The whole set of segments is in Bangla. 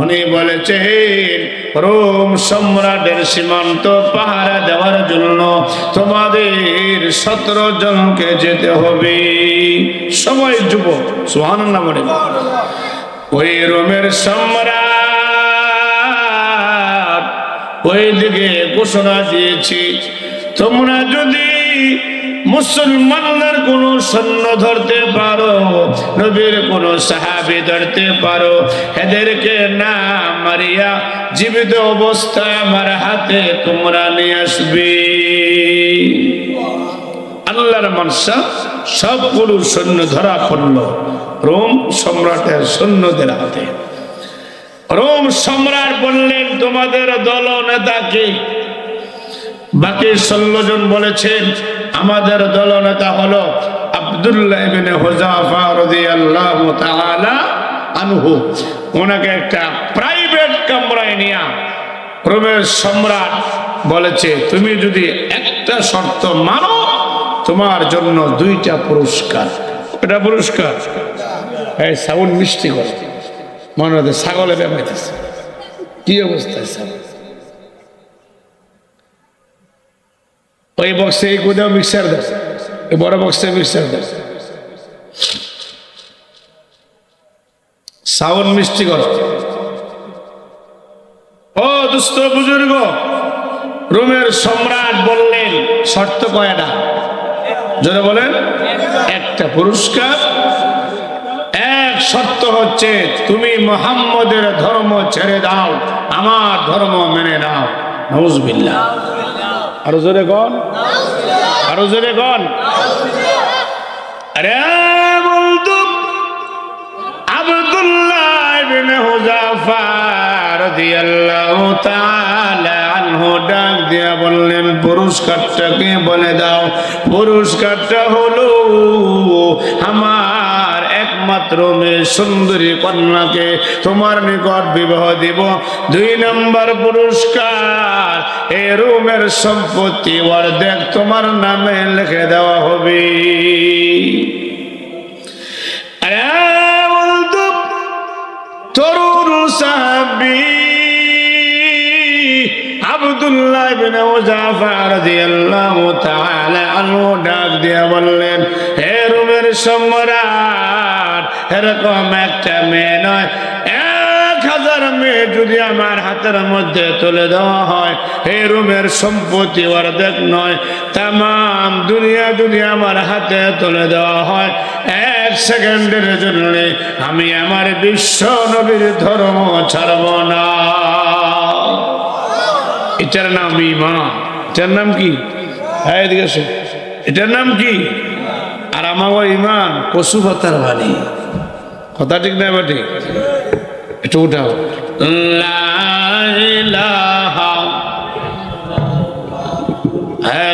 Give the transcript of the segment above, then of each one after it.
উনি বলেছেন, রোম সম্রাটের সীমান্ত পাহারা দেওয়ার জন্য তোমাদের সতেরো জনকে যেতে হবে। সময় যুবক সুহান না বলে ওই রোমের সম্রাট ওই দিকে ঘোষণা দিয়েছি, তোমরা যদি মুসলমানদের কোন সৈন্য ধরতে পারো, নবীর কোন সাহাবি ধরতে পারো। এদেরকে না মারিয়া জীবিত অবস্থায় আমার হাতে তোমরা নিয়ে আসবে। আল্লাহর মানসা সব পুরুষ সৈন্য ধরা পড়ল রোম সম্রাটের সৈন্যদের হাতে। রোম সম্রাট বললেন, তোমাদের দল নেতাকে বাকি ষোলো জন বলেছেন আমাদের দল নেতা হলো আব্দুল্লাহ ওনাকে একটা প্রাইভেট কামরায় নিয়া রোমের সম্রাট বলেছে, তুমি যদি একটা শর্ত মানো, তোমার জন্য দুইটা পুরস্কার। এটা পুরস্কার? এই সাউন্ড মিষ্টি করে। মনে হচ্ছে ছাগলে ব্যাপাইতেছে কি অবস্থায় ছাগল ওই বক্সে এই কোথাও মিক্সার দেয়। ওই বড় বক্সে মিক্সার দেয়। সাউন্ড মিষ্টি কর। ও দুস্থ বুজুর্গ, রোমের সম্রাট বললেন, শর্ত কয়টা যদি বলেন। একটা পুরস্কার, এক শর্ত হচ্ছে, তুমি মোহাম্মদের ধর্ম ছেড়ে দাও, আমার ধর্ম মেনে নাও। নজবিল্লা আরও জোরে কন। আরও জোরে কন। আরে বলতো আব্দুল্লাহ ইবনে দিয়া বললেন, পুরস্কারটাকে বলে দাও। পুরস্কারটা হলো আমার একমাত্র মেয়ে সুন্দরী কন্যাকে তোমার নিকট বিবাহ দিব। দুই নম্বর পুরস্কার এই রুমের সম্পত্তি অর্ধেক তোমার নামে লিখে দেওয়া হবে। সাহাবি আব্দুল্লাহ ইবনে মুজাফা রাদিয়াল্লাহু তাআলা আনহু ডাক দিয়ে বললেন, হে রোমের সম্রাট এরকম একটা মেয়ে নয়। এক হাজার মেয়ে যদি আমার হাতের মধ্যে তুলে দেওয়া হয় হে রুমের সম্পত্তি অর্ধেক নয়। তাম দুনিয়া যদি আমার হাতে তুলে দেওয়া হয়, এক সেকেন্ডের জন্য আমি আমার বিশ্ব নবীর ধর্ম ছাড়ব না। এটার নাম ইমান। এটার নাম কি? হ্যাঁ এটার নাম কি? আর আমার ইমান কসু পাতার বাণী। কথা ঠিক না বা ঠিক একটু উঠাও লা ইলাহা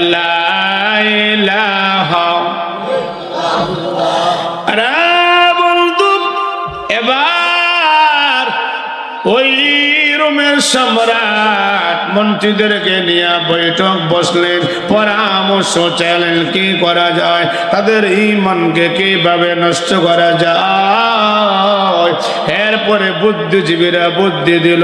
লা ইলাহা আরে বন্ধু এবার ওই রোমের সম্রাট মন্ত্রীদেরকে নিয়ে বৈঠক বসলেন পরামর্শ চাইলেন, কি করা যায়? তাদের ইমানকে কীভাবে নষ্ট করা যায়? এরপরে বুদ্ধিজীবীরা বুদ্ধি দিল,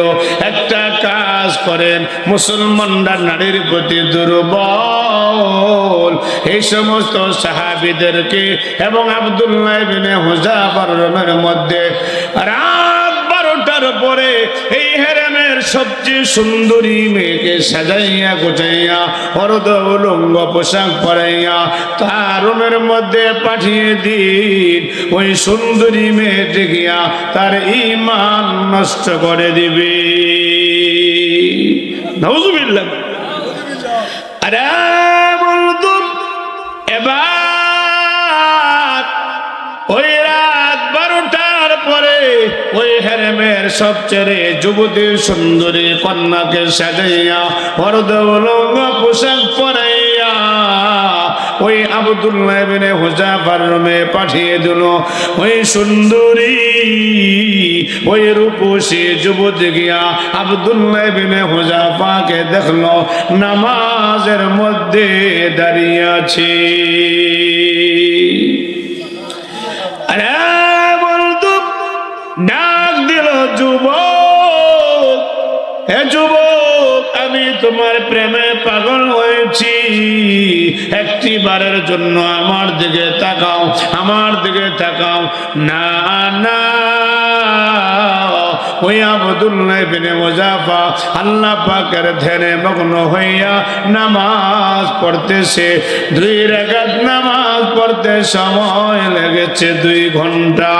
একটা কাজ করেন, মুসলমানরা নারীর প্রতি দুর্বল। এই সমস্ত সাহাবিদেরকে এবং আবদুল্লাহ বিনে মধ্যে রাত বারোটার পরে এই হেরেমের সবচেয়ে সুন্দরী মেয়েকে সাজাইয়া গোছাইয়া হরদ উলঙ্গ পোশাক পরাইয়া তার রুমের মধ্যে পাঠিয়ে দিন। ওই সুন্দরী মেয়েটি গিয়া তার ইমান নষ্ট করে দিবে। নজুবিল্লাহ আরে ওই হেরেমের সবচেয়ে যুবতী সুন্দরী কন্যাকে সাজাইয়া হরদৌলঙ্গ পোশাক পরাইয়া ওই আবদুল্লাহ বিনে হুজাফার রুমে পাঠিয়ে দিল। ওই সুন্দরী, ওই রূপসী যুবতী গিয়া আবদুল্লাহ বিনে হুজাফাকে দেখল, নামাজের মধ্যে দাঁড়িয়ে আছে। ডাক দিল, যুবক, হে যুবক, আমি তোমার প্রেমে পাগল হয়েছি। একটি বারের জন্য আমার দিকে তাকাও, আমার দিকে তাকাও। না না মুজাফা আল্লাহ পাকের হইয়া নামাজ পড়তেছে। দুই নামাজ পড়তে সময় লেগেছে দুই ঘণ্টা।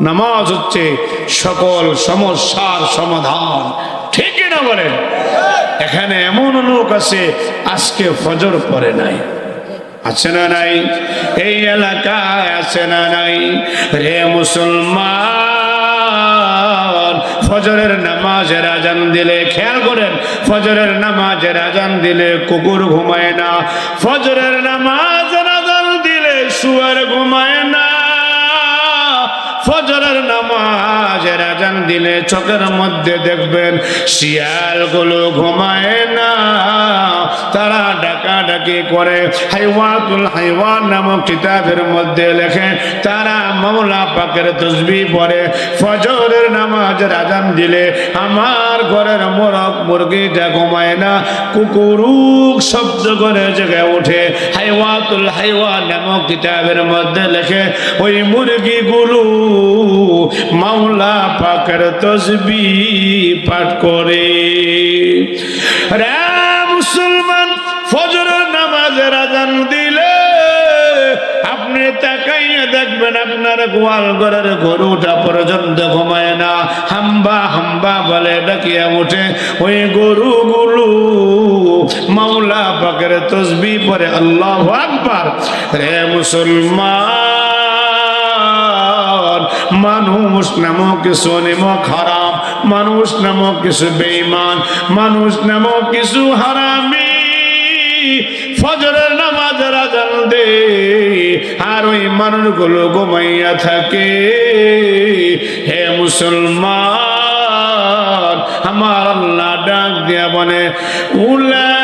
নামাজ হচ্ছে সকল সমস্যার সমাধান। ঠিক না বলেন? এখানে এমন লোক আছে, আজকে ফজর পরে নাই। আছে না নাই? এই এলাকায় আছে না নাই? রে মুসলমান, ফজরের নামাজের আজান দিলে খেয়াল করেন, ফজরের নামাজের আজান দিলে কুকুর ঘুমায় না। ফজরের নামাজের দিলে চোখের মধ্যে দেখবেন শিয়ালগুলো ঘুমায় না। তারা ডাকাডাকি করে। হাইওয়াতুল হাইওয়ান নামক কিতাবের মধ্যে লেখে, তারা মাওলা পাকের তসবি পড়ে, ফজরের নামাজের আজান দিলে আমার ঘরের মোরগ মুরগিটা ঘুমায় না। কুকুরুক শব্দ করে জেগে ওঠে হাইওয়াতুল হাইওয়ান নামক কিতাবের মধ্যে লেখে, ওই মুরগিগুলো মাওলা পাকের তসবি পাঠ করে। রে মুসলমান, ফজরের নামাজের আজান দিলে আপনি তাকাইয়া দেখবেন আপনার গোয়াল ঘরের গরুটা পর্যন্ত ঘুমায় না। হাম্বা হাম্বা বলে ডাকিয়া উঠে, ওই গরুগুলো মাওলা পাকের তসবি পরে আল্লাহ আকবার। রে মুসলমান মানুষ নামক কিছু নিমক হারাম, মানুষ নামক কিছু বেঈমান, মানুষ নামক কিছু হারামি। ফজরের নামাজের আজান দে, আর ওই মানুষগুলো ঘুমাইয়া থাকে। হে মুসলমান, আমার আল্লাহ ডাক দিয়া বলে, উলা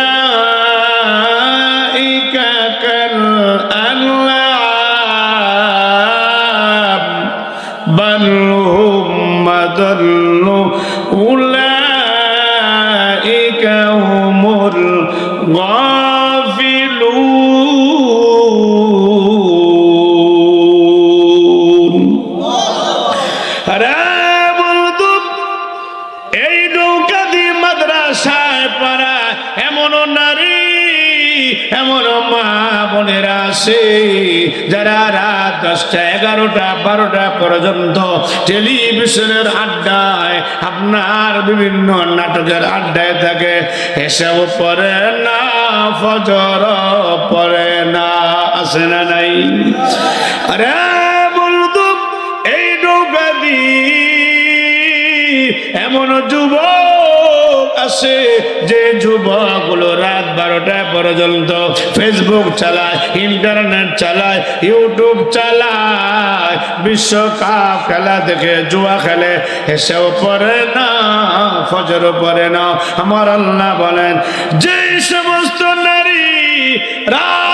যারা রাত দশটা, এগারোটা, বারোটা পর্যন্ত টেলিভিশনের আড্ডায় আপনার বিভিন্ন নাটকের আড্ডায় থাকে। এসব পরে না, ফজর পরে না আসে না নাই? আরে বন্ধু এই নৌকা এমন যুবক আছে যে যুবকগুলো রাত বারোটা পর্যন্ত ফেসবুক চালায় ইন্টারনেট চালায় ইউটিউব চালায়, বিশ্বকাপ খেলা দেখে, জুয়া খেলে, এসেও পরে না ফজর পরে না। আমার আল্লাহ বলেন, যে সমস্ত নারী রাত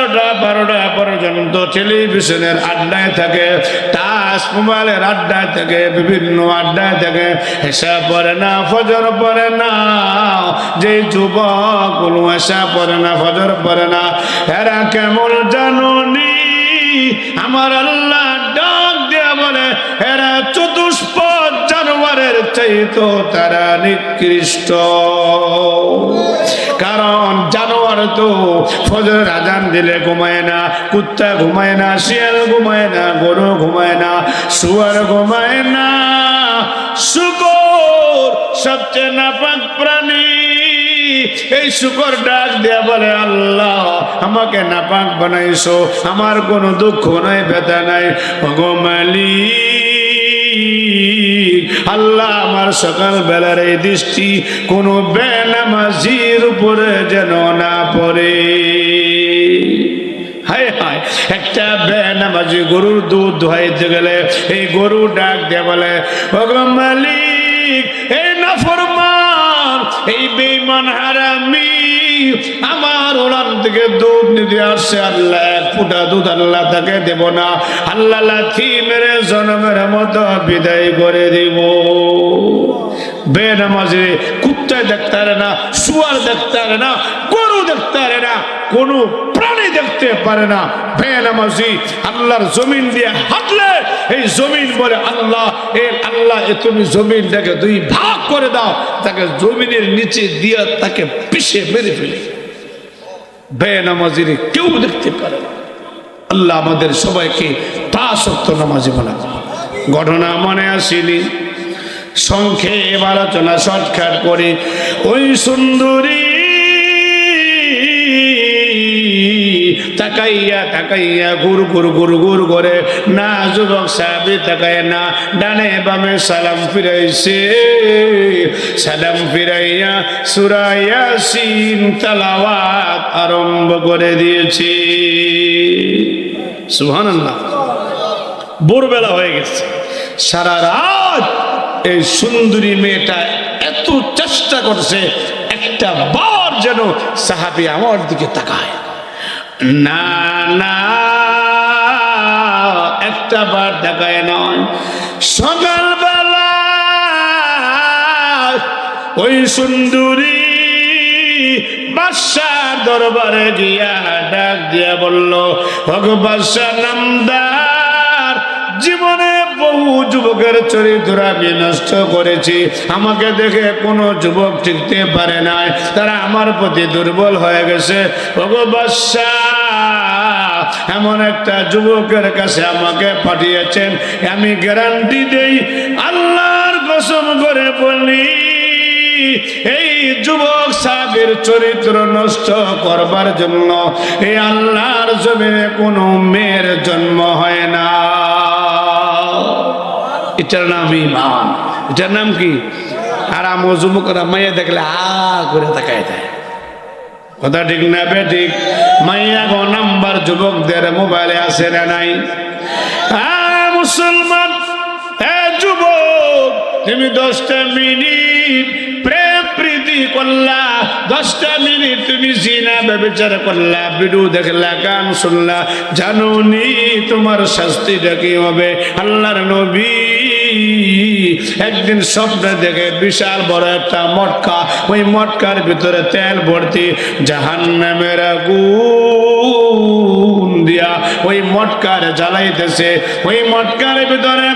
এগারোটা বারোটা পর্যন্ত টেলিভিশনের আড্ডায় থাকে, তাস মোবাইলের আড্ডায় থাকে, বিভিন্ন আড্ডায় থাকে। হেসা পড়ে না, ফজর পড়ে না, যে যুবক কোনো হেসা পড়ে না, ফজর পড়ে না। এরা কেমন জানুনি? আমার আল্লাহ চাইতো তারা নিকৃষ্ট। কারণ জানোয়ার তো ফজর আজান দিলে ঘুমায় না, কুত্তা ঘুমায় না, শিয়াল ঘুমায় না, গরু ঘুমায় না, শুয়ার ঘুমায় না। শুকর সবচেয়ে নাপাক প্রাণী। এই শুকর ডাক দেয়া বলে, আল্লাহ, আমাকে নাপাক বানাইছো, আমার কোনো দুঃখ নাই, ব্যথা নাই। ভগমালি আল্লাহ আমার সকাল বেলার এই দৃষ্টি কোনো বেনামাজির উপরে যেন না পড়ে। হায় হায়, একটা বেনামাজি গরুর দুধ ধোয়াইতে গেলে এই গরু ডাক দিয়ে বলে ভগবান মালিক, এই নাফরমান, এই বেঈমান হারামি আমার ওলান থেকে দুধ নিতে আসছে। আল্লাহ, এক ফুটা দুধ আল্লাহ তাকে দেব না। আল্লাহ লাথি মেরে জনমের মতো বিদায় করে দিব। বেনামাজি কুত্তায় দেখতে না, শুয়ার দেখতে না, গরু দেখতে না, কোনো দেখতে পারে না। বেনামাজি আল্লাহর জমিন দিয়ে হাঁটলে এই জমিন বলে আল্লাহ, এ আল্লাহ, এ তুমি জমিনটাকে দুই ভাগ করে দাও, তাকে জমিনের নিচে দিয়ে তাকে পিষে মেরে ফেলে। বেনামাজির কেউ দেখতে পারে আল্লাহ আমাদের সবাইকে তা সত্য নামাজি বানা ঘটনা মনে আসেনি। সংক্ষেপ আলোচনা, শর্টকাট করে, ওই সুন্দরী তাকাইয়া তাকাইয়া গুর গুর গুর গুর করে। না, যুবক সাহেবে তাকায় না। ডানে বামে সালাম ফিরাইছে। সালাম ফিরাইয়া সুরাইয়া সিন তালাওয়াত আরম্ভ করে দিয়েছে। সুবহানাল্লাহ। ভোরবেলা হয়ে গেছে। সারা রাত এই সুন্দরী মেয়েটা এত চেষ্টা করছে একটা বার যেন সাহাবি আমার দিকে তাকায়। না না, একটা বার তাকায় নয় সকালবেলা ওই সুন্দরী বাদশার দরবারে গিয়া ডাক দিয়া বলল ভগবাসা নামদার, জীবনে যুবকের চরিত্র আমি নষ্ট করেছি। আমাকে দেখে কোনো যুবক টিকতে পারে নাই। তারা আমার প্রতি দুর্বল হয়ে গেছে। এমন একটা যুবকের কাছে আমাকে পাঠিয়েছেন। আমি গ্যারান্টি দেই, আল্লাহর কসম করে বলি, এই যুবক সাহেবের চরিত্র নষ্ট করবার জন্য এই আল্লাহর জমিনে কোনো মেয়ের জন্ম হয় না। এটার নাম ইমান এটার নাম কি? আর আমার যুবকরা মাইয়া দেখলে আ করে তাকায় দেয় কথা ঠিক না বে ঠিক? মাইয়া গো নাম্বার যুবকদের মোবাইলে আছে না নাই? মুসলমান যুবক, তুমি দশটা মিনিট প্রেম, প্রীতি করলা। দশটা মিনিট তুমি জিনা ব্যবচার করলা। ভিডিও দেখলা, গান শুনলা। তোমার শাস্তিটা কি হবে? আল্লাহর নবী একদিন স্বপ্ন দেখে বিশাল বড় একটা মটকা। ওই মটকার ভিতরে তেল ভর্তি জাহান নামের দিয়া ওই মটকার জ্বালাইতেছে। ওই মটকার ভিতরে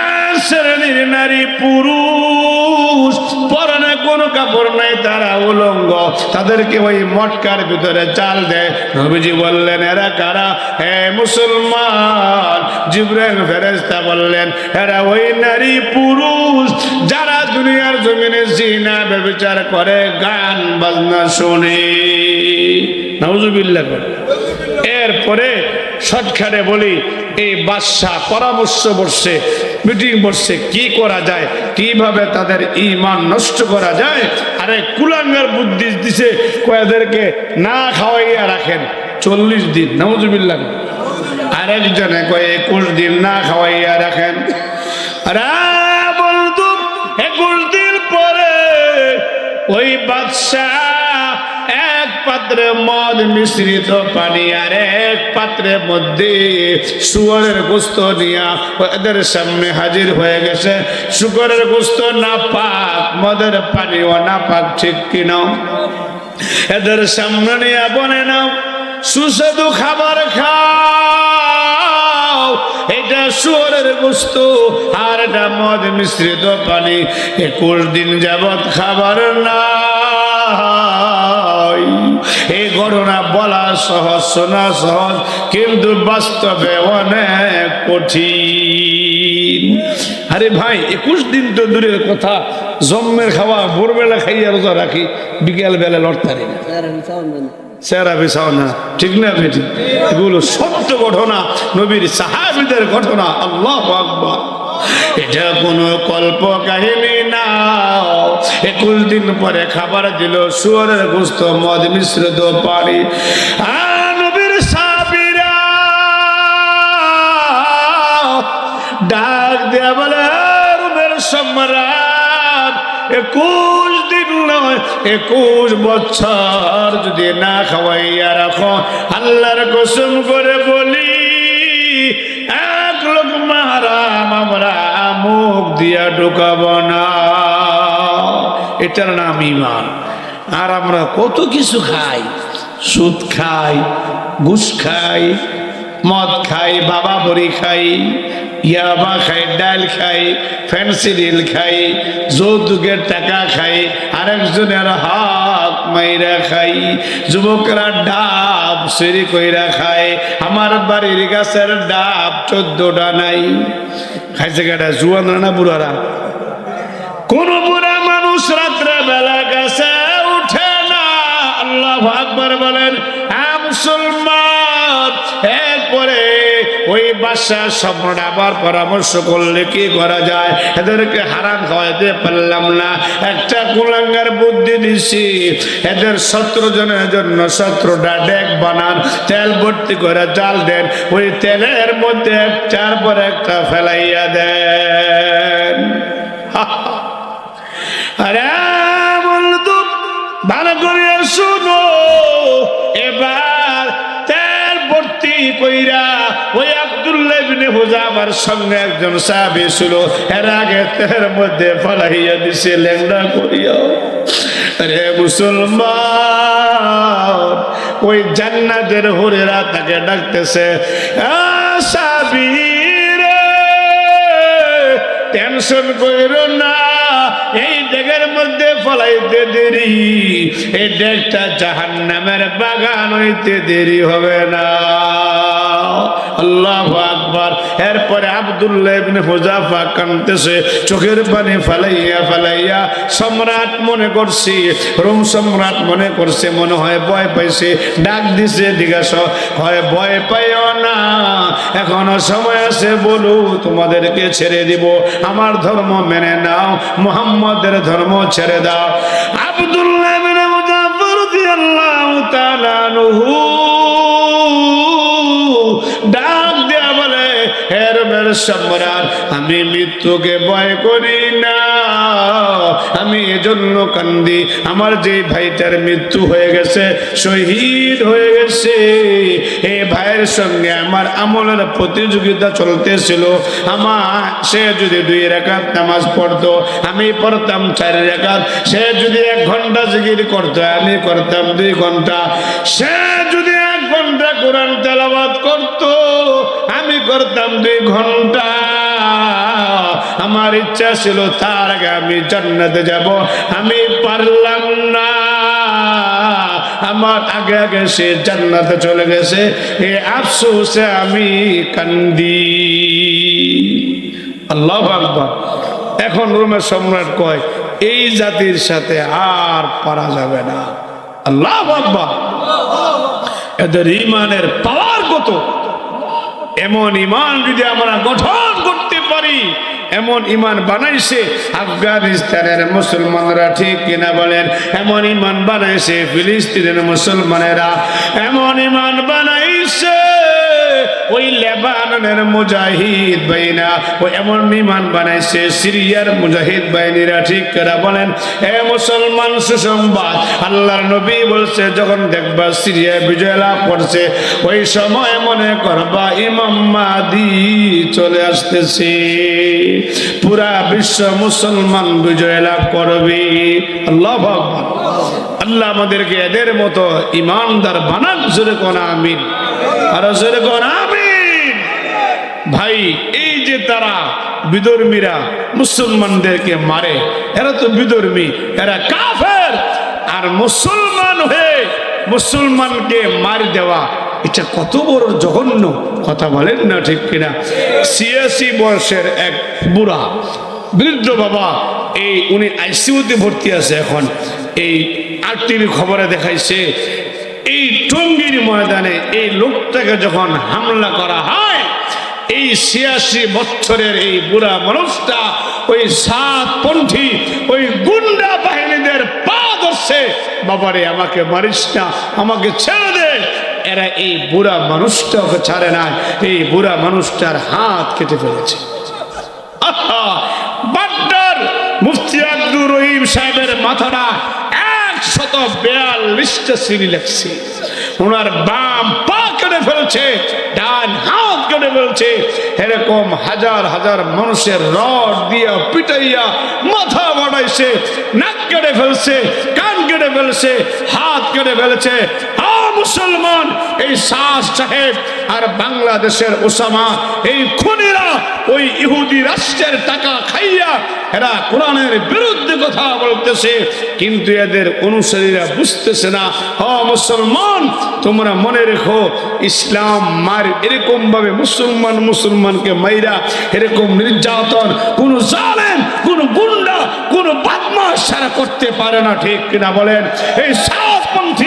এক শ্রেণির নারী পুরুষ পরনে কোনো কাপড় নাই, তারা উলঙ্গ। তাদেরকে ওই মটকার ভিতরে চাল দেয়। বললেন, এরা কারা? হে মুসলমান। জিব্রাইল ফেরেস্তা বললেন, এরা ওই নারী পুরুষ যারা দুনিয়ার জমিনে জিনা, ব্যবচার করে, গান, বাজনা শোনে। নজুবিল্লা করে। এরপরে শর্টকাটে বলি, এই বাদশাহ পরামর্শ বসছে মিটিং বসছে, কি করা যায়, কীভাবে তাদের ইমান নষ্ট করা যায়? আরে কুলাঙ্গার বুদ্ধি দিছে, কয়েদেরকে না খাওয়াইয়া রাখেন। চল্লিশ দিন নজুবিল্লা আরেকজনে কয়ে, একুশ দিন না খাওয়াইয়া রাখেন। একুশ দিন পরে ওই বাদশাহ পাত্রে মদ মিশ্রিত পানি আর এক পাত্রের মধ্যে শুয়ারের গোস্ত নিয়া এদের সামনে হাজির হয়ে গেছে। শুকরের গোস্ত না পাক মদের পানিও না পাক ঠিক কিনা এদের সামনে নিয়ে বনে নাও, সুস্বাদু খাবার খাও। এটা শুয়ারের গোস্ত আর এটা মদ মিশ্রিত পানি। একুশ দিন যাবৎ খাবার না এই ঘটনা বলা সহজ শোনা সহজ কিন্তু বাস্তবে অনেক কঠিন। আরে ভাই একুশ দিন তো দূরের কথা। জন্মের খাওয়া ভোরবেলা খাইয়া রোজা রাখি বিকেল বেলা লড়তারি না। ঠিক না বেটি এগুলো সত্য ঘটনা নবীর সাহাবিদের ঘটনা। আল্লাহ আকবার। এটা কোনো কল্প কাহিনী না। একুশ দিন পরে খাবার দিল, শুয়ারের গোস্ত, মদ মিশ্রিত পানি। নবীর সাহাবীরা! ডাক দেয়া বলে রুমের সম্রাট, একুশ দিন নয়, একুশ বছর যদি না খাওয়াইয়া রাখো, আল্লাহর কসম করে বলি, এক লোক মারাম, আমরা মুখ দিয়া ঢুকাব না। এটার নাম ইমান। আর আমরা কত কিছু খাই, সুদ খাই, ঘুষ খাই, মদ খাই, বাবা বড়ি খাই, ইয়াবা খাই, ডাল খাই ফেন্সিডিল খাই, যৌতুকের টাকা খাই, আরেকজনের হাত মাইরা খাই, যুবকরা ডাব সেরি কইরা খায়, আমার বাড়ির গাছের ডাব চোদ্দটা নাই। খাইছে কেটা জুয়ান না বুড়ারা। বলেন আবার পরামর্শ করলে কি করা যায়? এদেরকে হারাম খাওয়াইতে পারলাম না। একটা কুলাঙ্গার বুদ্ধি দিছি। এদের সতেরো জনের জন্য সতেরোটা ডেক বানান, তেল ভর্তি করে জাল দেন। ওই তেলের মধ্যে একটার পর একটা ফেলাইয়া দেন। আরে ভালো করে শুনো। এবার তেল ভর্তি কইরা ওই আব্দুল্লাহ ইবনে হুজামার সঙ্গে একজন সাহাবী ছিল। এর আগে তেলের মধ্যে ফলাইয়া দিছে লেংড়া করিয়া। আরে মুসলমান ওই জান্নাতের হরেরা তাকে ডাকতেছে রে, টেনশন কইরো না। এই ডেগের মধ্যে ফলাইতে দেরি। এই ডেগটা জাহান নামের বাগান হইতে দেরি হবে না। সম্রাট মনে করছি সম্রাট মনে করছে, মনে হয় পাইছে, ডাক ভয় না, এখনও সময় আছে, বলু তোমাদেরকে ছেড়ে দিব, আমার ধর্ম মেনে নাও মুহাম্মদের ধর্ম ছেড়ে দাও। আব্দুল্লাহ ডাক বলে সম্রাট আমি মৃত্যুকে ভয় করি না। আমি এজন্য কান্দি। আমার যে ভাইটার মৃত্যু হয়ে গেছে, শহীদ হয়ে গেছে। এই ভাইয়ের সঙ্গে আমার আমলের প্রতিযোগিতা চলতেছিল। আমার, সে যদি দুই রেখাত নামাজ পড়তো, আমি পড়তাম চার রেখাত। সে যদি এক ঘণ্টা জিকির করতো, আমি করতাম দুই ঘণ্টা। সে যদি এক ঘণ্টা কোরআন তেলাবাদ করত করতাম দুই ঘণ্টা। আমার ইচ্ছা ছিল তার আগে আমি জান্নাতে যাব। আমি পারলাম না। আমার আগে আগে সে জান্নাতে চলে গেছে। এ আফসোসে আমি কান্দি। আল্লাহ আকবার। এখন রোমের সম্রাট কয়, এই জাতির সাথে আর পারা যাবে না। আল্লাহ আকবার। এদের ইমানের পাওয়ার কত? এমন ইমান যদি আমরা গঠন করতে পারি, এমন ইমান বানাইছে আফগানিস্তানের মুসলমানরা ঠিক কিনা বলেন? এমন ইমান বানাইছে ফিলিস্তিনের মুসলমানেরা, এমন ইমান বানাইছে ওই লেবাননের মুজাহিদ বাইনা ওই এমন বিমান বানাইছে, সিরিয়ার মুজাহিদ বাহিনীরা ঠিক করে বলেন, এ মুসলমান সুসংবাদ, আল্লাহর নবী বলছে, যখন দেখবা সিরিয়া বিজয় লাভ করছে, ওই সময় মনে করবা ইমাম মাদি চলে আসতেছে। পুরা বিশ্ব মুসলমান বিজয় লাভ করবে। আল্লাহ আল্লাহ আমাদেরকে এদের মতো ইমানদার বানাক, জোরে কোন আমিন। আর জোরে কোন ভাই, এই যে তারা বিধর্মীরা মুসলমানদেরকে মারে, এরা তো বিধর্মী এরা কাফের। আর মুসলমান হয়ে মুসলমানকে মার দেওয়া, এটা কত বড় জঘন্য কথা বলেন না ঠিক কিনা? ছিয়াশি বয়সের এক বুড়া, বৃদ্ধ বাবা, এই উনি আইসিউতে ভর্তি আছে এখন। এই আর টিভি খবরে দেখাইছে, এই টঙ্গির ময়দানে এই লোকটাকে যখন হামলা করা হয় এই ছিয়াশি বছরের এই বুড়া মানুষটা, ওই সাত পন্থী, ওই গুন্ডা বাহিনীদের পা ধরছে। বাবারে, আমাকে মারিস না, আমাকে ছেড়ে দে। এরা এই বুড়া মানুষটাকে ছাড়ে না এই বুড়া মানুষটার হাত কেটে ফেলেছে। মাথাটা একশত বিয়াল্লিশটা সিঁড়ি লেগছে। ওনার বাম পা কেটে ফেলছে, ডান হাত ফেলছে এরকম হাজার হাজার মানুষের রড দিয়া পিটাইয়া মাথা বাড়াইছে, নাক কেটে ফেলছে, কান কেটে ফেলছে, হাত কেটে ফেলছে আ মুসলমান, এই শাহ সাহেব আর বাংলাদেশের ওসামা, এই খুনিরা ওই ইহুদি রাষ্ট্রের টাকা খাইয়া এরা কোরআনের বিরুদ্ধে কথা বলতেছে, কিন্তু এদের অনুসারীরা বুঝতেছে না। হ, মুসলমান, তোমরা মনে রেখো, ইসলাম মার এরকম ভাবে মুসলমান মুসলমানকে মাইরা এরকম নির্যাতন, কোন জালেন কোন গুন্ডা, কোন বদমাস সারা করতে পারে না, ঠিক কিনা বলেন? এই সাতপন্থীরা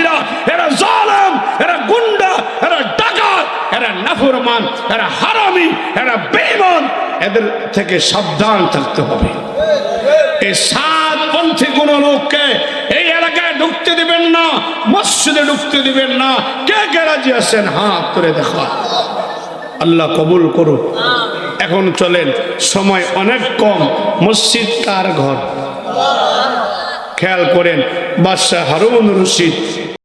এরা জালেম, এরা গুন্ডা, এরা ডাকাত, এরা নাফরমান, এরা হারামি, এরা বেঈমান। এদের থেকে সাবধান থাকতে হবে। এই সাত পন্থী কোন লোককে এই এলাকায় ঢুকতে দিবেন না, মসজিদে ঢুকতে দিবেন না। কে কে রাজি আছেন? হাত করে দেখা আল্লাহ কবুল করুন এখন চলেন, সময় অনেক কম। মসজিদ কার ঘর? খেয়াল করেন, বাদশাহ হারুন রশিদ